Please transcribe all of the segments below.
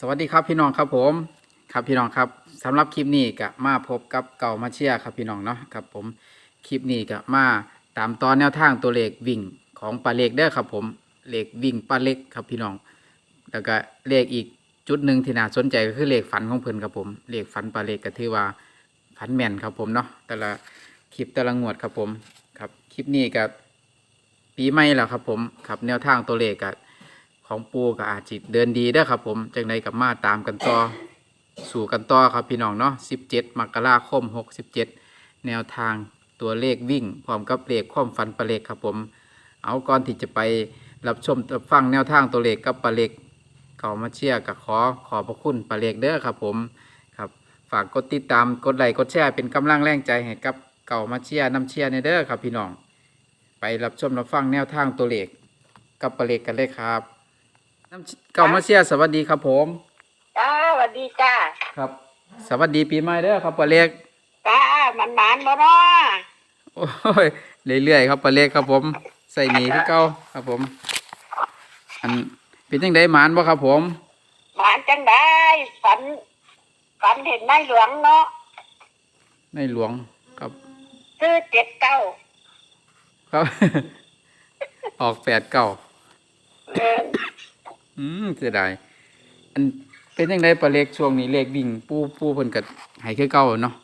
สวัสดีครับพี่น้องครับผมครับพี่น้องครับสำหรับคลิปนี้ก็มาพบกับเก่ามาเชียครับพี่น้องเนาะครับผมคลิปนี้ก็มาตามตอนแนวทางตัวเลขวิ่งของปลาเล็กเด้อครับผมเลขวิ่งปลาเล็กครับพี่น้อง แล้วก็เลขอีกจุดหนึ่งที่น่าสนใจก็คือเลขฝันของเพิ่นครับผมเลขฝันปลาเล็กก็ถือว่าฝันแม่นครับผมเนาะแต่ละคลิปแต่ละงวดครับผมครับคลิปนี้ก็ปีใหม่แล้วครับผมครับแนวทางตัวเลขก็ ของปูก็อาจจิเดินดีเด้ครับ ผมจากในกับมาตามกันต่อสู่กันต่อครับพี่น้องเนาะ17มกราคม 67 แนวทางตัวเลขวิ่ง พร้อมกับเลขความฝันปลาเล็กครับผม เอาก่อนที่จะไปรับชมรับฟังแนวทางตัวเลขกับปลาเล็กเขามาเชียร์กับขอขอบพระคุณปลาเล็กเด้อครับผมครับ ฝากกดติดตามกดไลค์กดแชร์เป็นกำลังแรงใจให้กับเก่ามาเชียร์น้ำเชียร์ในเด้อครับพี่น้อง ไปรับชมรับฟังแนวทางตัวเลขกับปลาเล็กกันเลยครับ น้ำเก่ามาเชียร์สวัสดีครับผม จ้าสวัสดีจ้าครับ สวัสดีปีใหม่เด้อครับปลาเล็กจ้ามันหมานบ่เนาะโอ้ยเรื่อยๆครับปลาเล็กครับผม ใส่หนีคือเก่าครับผม อันเป็นยังไงหมานบ่ครับผม หมานจังได้ฝันฝันเห็นนายหลวงเนาะในหลวงครับ ซื้อเจ็ดเก้าครับ ออกแปดเก่าเอออืมเสียดายอันเป็นยังไงปลาเล็กช่วงนี้เลขวิ่ง ปูปูเพิ่นกัให้คือเก่าเนาะ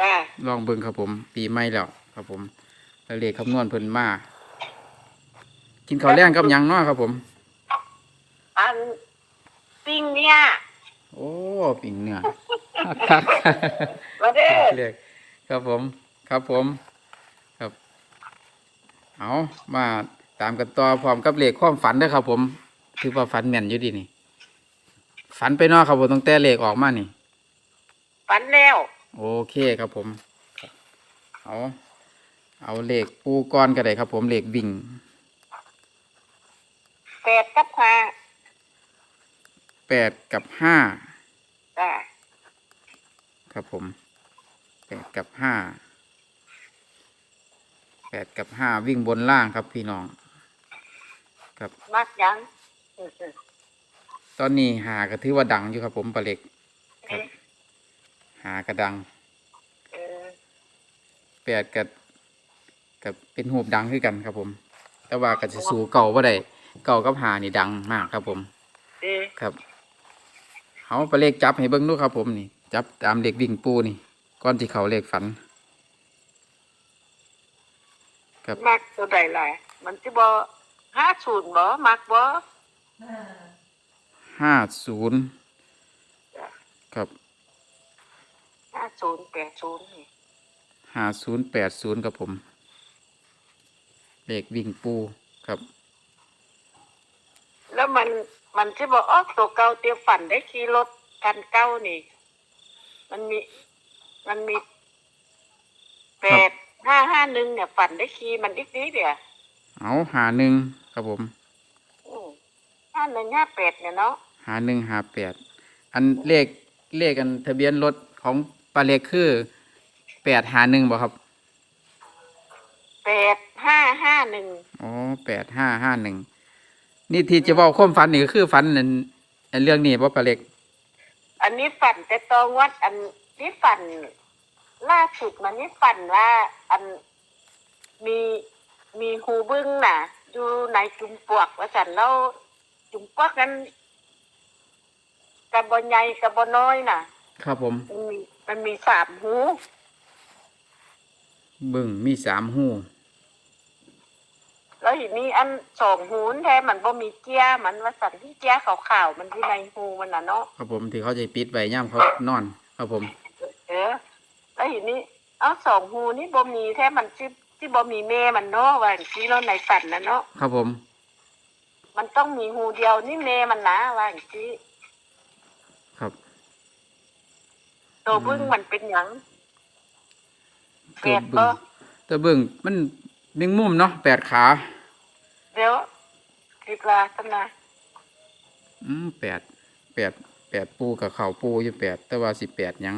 จ้าลองเบิ่งครับผม ปีใหม่แล้วครับผมแล้วเลขคำนวณเพิ่นมากินข้าวแรงกับหยังเนาะครับผม อันปิ้งเนี่ยโอ้ปิ่งเนื้อครับมาเด้อเรียกครับผม ครับผม ครับ เอามาตามกันต่อพร้อมกับเลขความฝันเด้อครับผม ถือว่าฝันแม่นอยู่ดีนี่ ฝันไปเนอกครับผมตั้งแต่เลขออกมานี่ ฝันแล้ว โอเคครับผมครับเอาเอาเลขปูก้อนก็ได้ครับ ผมเลขวิ่งแปดกับห้าแปดกับห้าจ้าครับผมแปดกับห้าแปดกับห้าวิ่งบนล่างครับพี่น้อง ครับ มักยังเออ ตอนนี้หาก็ถือว่าดังอยู่ครับผมปลาเล็กครับ หากระดังเออแปดกับกับเป็นหูบดังคือกันครับผม แต่ว่าก็จะสู้เก่าว่าได้เก่ากับหานี่ดังมากครับผมครับเอาปลาเล็กจับให้เบิ้งดูครับผมนี่ จับตามเล็กวิ่งปูนี่ก้อนที่เขาเล็กฝันครับมักตัวใดล่ะมันสิบ่ห้าศูนย์บ่มักบ่ ห้าศูนย์ครับห้าศูนย์แปดศูนย์นี่ห้าศูนย์แปดศูนย์ครับผม เลขวิ่งปูครับ แล้วมันมันสิบ่ออกตัวเก่าเตียวฝันได้ขี่รถคันเก่านี่ มันมีมันมีแปดห้าห้าหนึ่งเนี่ยฝันได้ขี่มันอีกนิดเดียวเอาหาหนึ่งครับผม ห้าหนึ่งห้าแปดเนี่ยเนาะหาหนึ่งหาแปดอันเลขเลขอันทะเบียนรถของปลาเล็กคือแปดหาหนึ่งบ่ครับแปดห้าห้าหนึ่งอ๋อแปดห้าห้าหนึ่งนี่ที่จะบอกความฝันนี่ก็คือฝันอันอันเรื่องนี้บ่ปลาเล็กอันนี้ฝันแต่ตองวัด อันนี้ฝัน ล่าสุดมันนี่ฝันว่า อันมีมีหูบึ้งน่ะ อยู่ในจุมปลวกว่าสันแล้ว จุมปลวกนั้นกระบอใหญ่กระบอน้อยน่ะ ครับผม มันมีมันมีสามหูบึ้งมีสามหูแล้วทีนี้อันสองหูนแท้มันบ่มีเจียมันว่าสันที่เจียขาวๆมันที่ในหูมันน่ะเนาะครับผมที่เขาจะปิดไว้ย่ำเขานอน ครับผม เออ แล้วทีนี้เอาสองหูนี่บ่มีแท้มันที่ที่บ่มีแม่มันเนาะว่าที่เราในฝันนะเนาะครับผม มันต้องมีหูเดียวนี่แม่มันนะว่าอย่างที่ครับตัวบึ้งมันเป็นหยังแปตัวดบึ้ก็งตัวบึ้งมันแมงมุมเนาะแปดขาเดี๋ยวคิดว่าตั้งนะอืมแปดแปดแปดปูกับเข่าปูอยู่แปดแต่ว่าสิแปดหยัง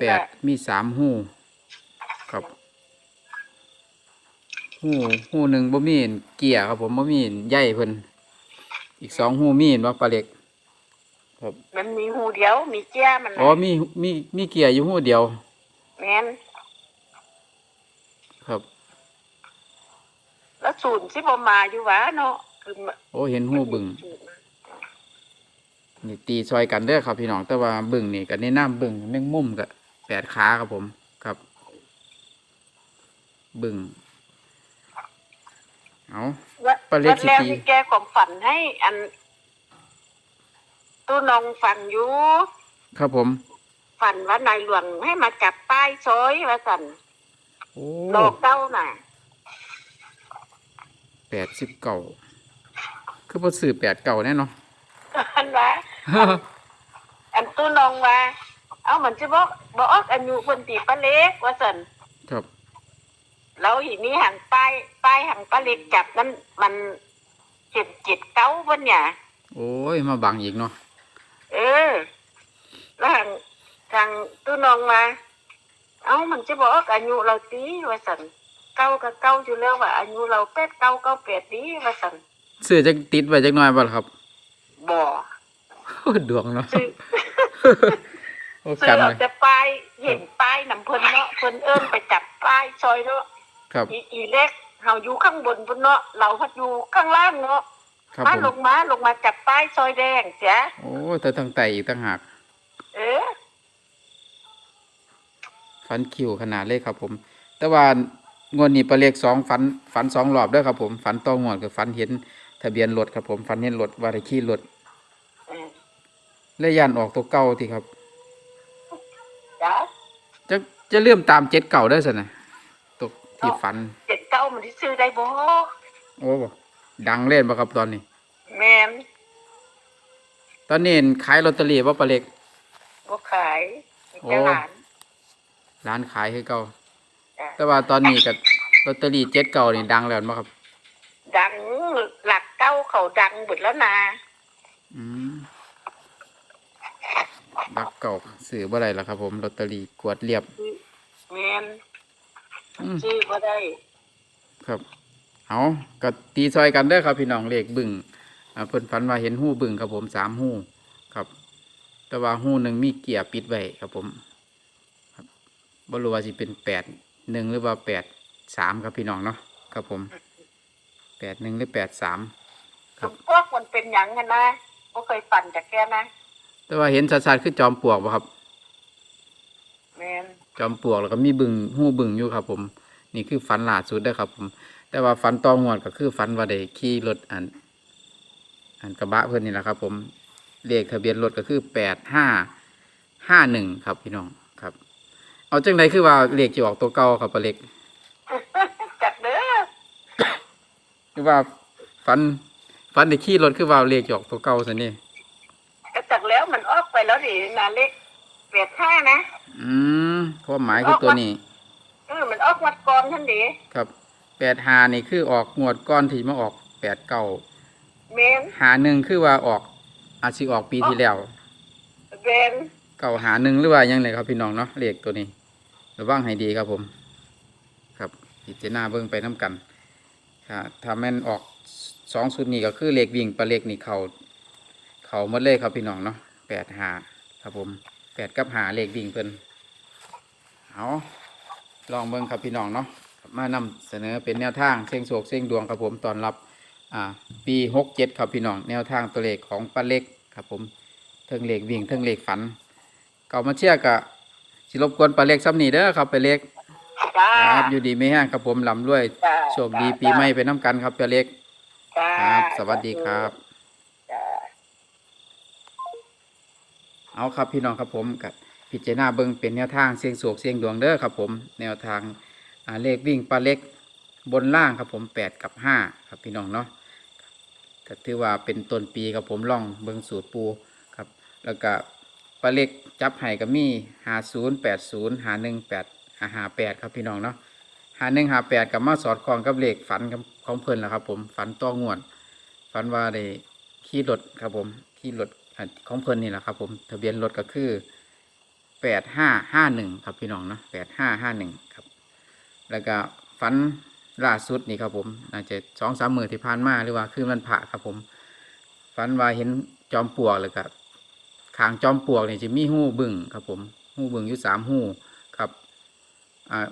แปดมีสามหูครับ หูหูหนึ่งบ่มีเกียร์ครับผมบ่มีใยเพิ่นอีกสองหูมีเห็นว่าปลาเล็ก ครับมันมีหูเดียว มีเจ้ามันอ๋อมีมีมีเกียร์อยู่หูเดียวแม่นครับ แล้วศูนย์สิบ่มาอยู่หวะเนาะคือมันโอ้เห็นหูบึงนี่ตีซอยกันเด้อครับพี่น้องแต่ว่าบึงนี่ก็แนะนํบึงแมงมุมก็แปดขาครับผม ครับ บึง เอาว่าปลาเล็กวันแล้วสิตี ที่แกความฝันให้อัน ตู้น้องฝันอยู่ครับผม ฝันว่านายหลวงให้มาจับป้ายซอยว่าสันโอ้ดอกเก้าน่ะ แปดสิบเก่าคือพอสื่อแปดเก่าแน่เนอน อันว่า อันตู้น้องว่า เอามันจะบอกบอกออกอายุคนตีป้าเล็กว่าสันครับ แล้วอีนี้หังป้ายป้ายหังป้าเล็กจับนั้นมันเจ็ดเจ็ดเก้าวันเนี่ยโอ้ยมาบังอีกเนาะเออ แล้วทางทางตู้น้องมา เอ้ามันจะบอกว่าอายุเราตีว่าสันเก้ากับเก้าอยู่แล้วว่าอายุเราแปดเก้าเก้าแปดดีว่าสันเสื้อจะติดไว้จักหน่อยบ่ล่ะครับบ่ดวงเนาะซื้อโอ้ซื้กัอนเอาเลยแต่ป้ายเห็นป้ายนำเพิ่นเนาะเพิ่นเอิ้นไปจับป้ายซอยเนาะ ครับ อีอีเล็กเฮาอยู่ข้างบนพุ่นเนาะเราพัดอยู่ข้างล่างเนาะครับมาผมลงมาลงมาจับป้ายซอยแดงเสียโอ้แต่ทางไตอีกต่างหากเออฟันคิวขนาดเลยครับ ผม แต่ว่างวดนี้ปลาเล็กสองฟันฟันสองรอบเด้อครับผมฟันต้องงวดคือฟันเห็น ทะเบียนรถครับผมฟันเห็นรถว่าได้ขี่รถเออเลยยันออกตัวเก่าที่ครับ จ้ะจะจะเลื่อมตามเจ็ดเก่าได้สินะตก ที่ฟัน เจ็ดเก้ามันที่ซื้อได้บ่โอ้บ่ดังเล่นบ่ครับตอนนี้ แม่นตอนนี้เห็นขายลอตเตอรี่ว่าปลาเล็ก บ่ขายมีโอ้แต่หลานร้านขายคือเก่า จ้ะแต่ว่าตอนนี้กับลอตเตอรี่เจ็ดเก่านี่ดังแล้วมั้งครับ ดังหลักเก้าเขาดังหมดแล้วนะอืมดักเก่าสื่อบ่ได้แล้วครับผมลอตเตอรี่กวดเรียบ แม่น อืมซื้อบ่ได้ครับ เอาก็ตีซอยกันเด้อครับพี่น้องเลขบึ้งอ่าเพิ่นฝันว่าเห็นหู้บึ้งครับผมสามหู้ครับ แต่ว่าหู้หนึ่งมีเกียร์ปิดไว้ครับผมครับบ่รู้ว่าสิเป็นแปดหนึ่งหรือว่าแปดสามครับพี่น้องเนาะครับผมแปดหนึ่งหรือแปดสาม ครับ พวกมันเป็นหยังกันนะบ่เคยปั่นจากแกนะแต่ว่าเห็นชัดๆคือจอมปลวกบ่ครับ แม่น จอมปลวกแล้วก็มีบึงหู้บึงอยู่ครับ ผม นี่คือฝันล่าสุดเด้อครับ ผม แต่ว่าฝันตองวดก็คือฝันว่าได้ขี่รถอัน อันกระบะเพิ่นนี่แหละครับ ผมเลขทะเบียนรถก็คือแปดห้าห้าหนึ่งครับพี่น้องครับ เอาจังไดคือว่าเลขจะออกตัวเก่าครับปลาเล็กจักเด้อคือว่าฝันฝันได้ขี่รถคือว่าเลขจะออกตัวเก่าซะนี่ก็จักแล้วมันออกไปแล้วดินาเล็ก เปดห้านะ อืมความหมายคือตัวนี้ เออมันออกวัดก่อนท่านดิครับแปดหานี่คือออกงวดก้อนที่มาออกแปดเก่าแม่นหาหนึ่งคือว่าออกอาจสิออกปีที่แล้วแม่นเก่าหาหนึ่งหรือว่ายังไงครับพี่น้องเนาะเลขตัวนี้ระวังให้ดีครับผม ครับพิจารณาเบิ่งไปน้กันถ้าถ้าแม่นออกสองสุดนี้ก็คือเลขวิ่งปลาเลขนี่เขาเขาหมดเลยครับพี่น้องเนาะแปดหาครับผม แปดกับหาเลขวิ่งเพิ่นเอาลองเบิ่งครับพี่น้องเนาะมานำเสนอเป็นแนวทางเส้งโศกเส้งดวงครับผมตอนรับอ่าปีหกเจ็ดครับพี่น้องแนวทางตัวเลขของป้าเล็กครับผมเทิงเลขวิ่งเทิงเลขฝันเก่ามาเชียร์กะสิรบกวนป้าเล็กซ้ำนี่เด้อครับป้าเล็กจ้าครับอยู่ดีไม่แห้งครับผมลำด้วยจ้าโชคดีปีใหม่ไปน้ำกันครับป้าเล็กจ้าครับ สวัสดีครับ จ้า เอาครับพี่น้องครับผมกับพิจารณาเบิ่งเป็นแนวทางเสียงโศกเสียงดวงเด้อครับผมแนวทางเลขวิ่งป้าเล็กบนล่างครับผมแปดกับห้าครับพี่น้องเนาะก็ถือว่าเป็นต้นปีครับผมล่องเบิ่งสูตรปูครับ แล้วก็ป้าเล็กจับไห้ก็มีหาศูนย์แปดศูนย์หาหนึ่งแปดหาหาแปดครับพี่น้องเนาะหาหนึ่งหาแปดกับมาสอดคล้องกับเลขฝันของเพิ่นแหละครับผมฝันต้องวด ฝันว่าได้ขี่รถครับผมขี่รถ ของเพิ่นนี่แหละครับ ผมทะเบียนรถก็คือแปดห้าห้าหนึ่งครับพี่น้องเนาะแปดห้าห้าหนึ่งครับ แล้วก็ฝันล่าสุดนี่ครับผมอาจจะสองสามมือที่ผ่านมาหรือว่าคือมันผ่าครับผมฝันว่าเห็นจอมปลวกเลยครับขางจอมปลวกนี่จะมีหูบึ้งครับผมหูบึ้งอยู่สามหูครับอ่า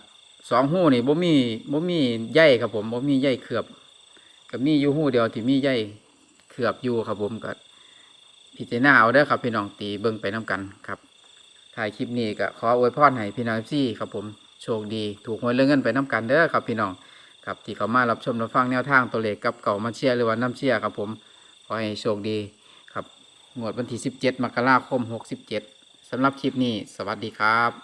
สองหูนี่บ่มีบ่มีใยครับผมบ่มีใยเขือบก็มีอยู่หูเดียวที่มีใยเขือบอยู่ครับผมก็ พิจารณาเอาเด้อครับ พี่น้องตีเบิ้งไปน้กันครับถ่ายคลิปนี้ก็ขออวยพรให้พี่น้องซี่ครับผมโชคดีถูกหวยเรื่องเงินไปน้กันเด้อครับพี่น้องครับที่เขามารับชมรับฟังแนวทางตัวเลขกับเก่ามาเชียร์หรือว่าน้ำเชียร์ครับผมขอให้โชคดีครับงวดวันที่ 17 มกราคม 67สำหรับคลิปนี้ สวัสดีครับ